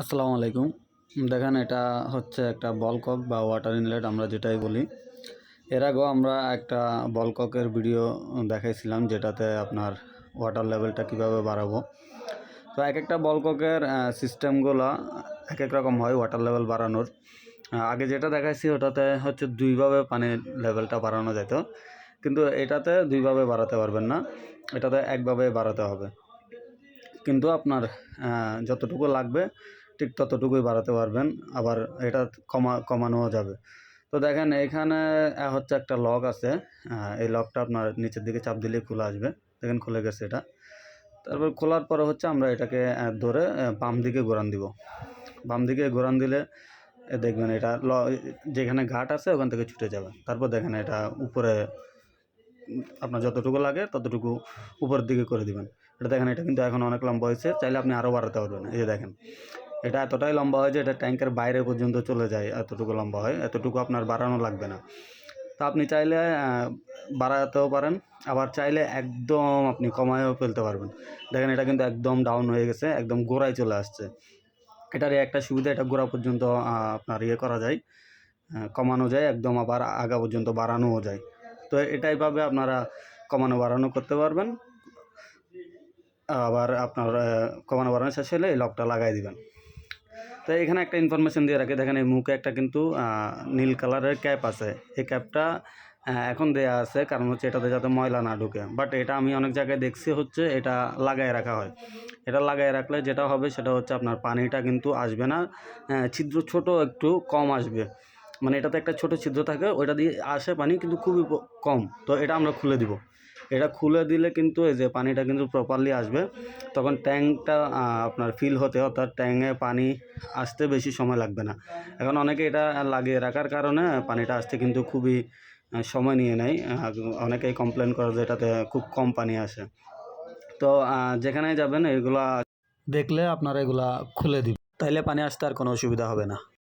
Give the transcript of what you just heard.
আসসালামু আলাইকুম। দেখেন, এটা হচ্ছে একটা বলকক বা ওয়াটার ইনলেট আমরা যেটাই বলি। এর আগেও আমরা একটা বলককের ভিডিও দেখাইছিলাম, যেটাতে আপনার ওয়াটার লেভেলটা কীভাবে বাড়াবো। তো এক একটা বলককের সিস্টেমগুলো এক এক রকম হয় ওয়াটার লেভেল বাড়ানোর। আগে যেটা দেখাইছি, ওটাতে হচ্ছে দুইভাবে পানির লেভেলটা বাড়ানো যেত। কিন্তু এটাতে দুইভাবে বাড়াতে পারবেন না, এটাতে একভাবে বাড়াতে হবে। কিন্তু আপনার যতটুকু লাগবে ঠিক ততটুকুই বাড়াতে পারবেন, আবার এটা কমা, কমানোও যাবে। তো দেখেন, এখানে হচ্ছে একটা লক আছে এই লকটা আপনার নিচের দিকে চাপ দিলেই খোলা আসবে। দেখেন খুলে গেছে এটা। তারপর খোলার পরে হচ্ছে আমরা এটাকে ধরে বাম দিকে ঘোরান দিব। বাম দিকে ঘোরান দিলে দেখবেন এটা ল, যেখানে ঘাট আছে ওখান থেকে ছুটে যাবে। তারপর দেখেন এটা উপরে, আপনার যতটুকু লাগে ততটুকু উপরের দিকে করে দিবেন। এটা দেখেন, এটা কিন্তু এখন অনেক লম্বা হয়েছে, চাইলে আপনি আরও বাড়াতে পারবেন। এই যে দেখেন এটা এতটাই লম্বা হয় যে এটা ট্যাঙ্কের বাইরে পর্যন্ত চলে যায়, এতটুকু লম্বা হয়, এতটুকু আপনার বাড়ানো লাগবে না। তা আপনি চাইলে বাড়াতেও পারেন, আবার চাইলে একদম আপনি কমায়ও ফেলতে পারবেন। দেখেন এটা কিন্তু একদম ডাউন হয়ে গেছে, একদম গোড়ায় চলে আসছে। এটার একটা সুবিধা, এটা গোড়া পর্যন্ত আপনার ইয়ে করা যায় কমানো যায়, একদম আবার আগা পর্যন্ত বাড়ানোও যায়। তো এটাইভাবে আপনারা কমানো বাড়ানো করতে পারবেন, আবার আপনার কমানো বাড়ানো শেষ হলে এই লকটা লাগাই দিবেন। তো এখানে একটা ইনফরমেশন দিয়ে রাখি। দেখেন এই মুখে একটা কিন্তু নীল কালারের ক্যাপ আছে। এই ক্যাপটা এখন দেয়া আছে। কারণ হচ্ছে এটাতে যাতে ময়লা না ঢুকে। বাট এটা আমি অনেক জায়গায় দেখছি হচ্ছে এটা লাগায় রাখা হয়। এটা লাগায় রাখলে যেটা হবে সেটা হচ্ছে আপনার পানিটা কিন্তু আসবে না। ছিদ্র ছোট একটু কম আসবে। মানে এটাতে একটা ছোট ছিদ্র থাকে, ওইটা দিয়ে আসে পানি কিন্তু খুবই কম। তো এটা আমরা খুলে দিব। এটা খুলে দিলে কিন্তু এই যে পানিটা কিন্তু প্রপারলি আসবে, তখন ট্যাঙ্কটা আপনার ফিল হতে অর্থাৎ ট্যাঙ্কে পানি আসতে বেশি সময় লাগবে না। এখন অনেকে এটা লাগিয়ে রাখার কারণে পানিটা আসতে কিন্তু খুবই সময় নিয়ে নেয়। অনেকেই কমপ্লেন করে যে এটাতে খুব কম পানি আসে। তো যেখানে যাবেন, এগুলা দেখলে আপনারা এগুলা খুলে দিবেন। তাইলে পানি আসতে আর কোনো অসুবিধা হবে না।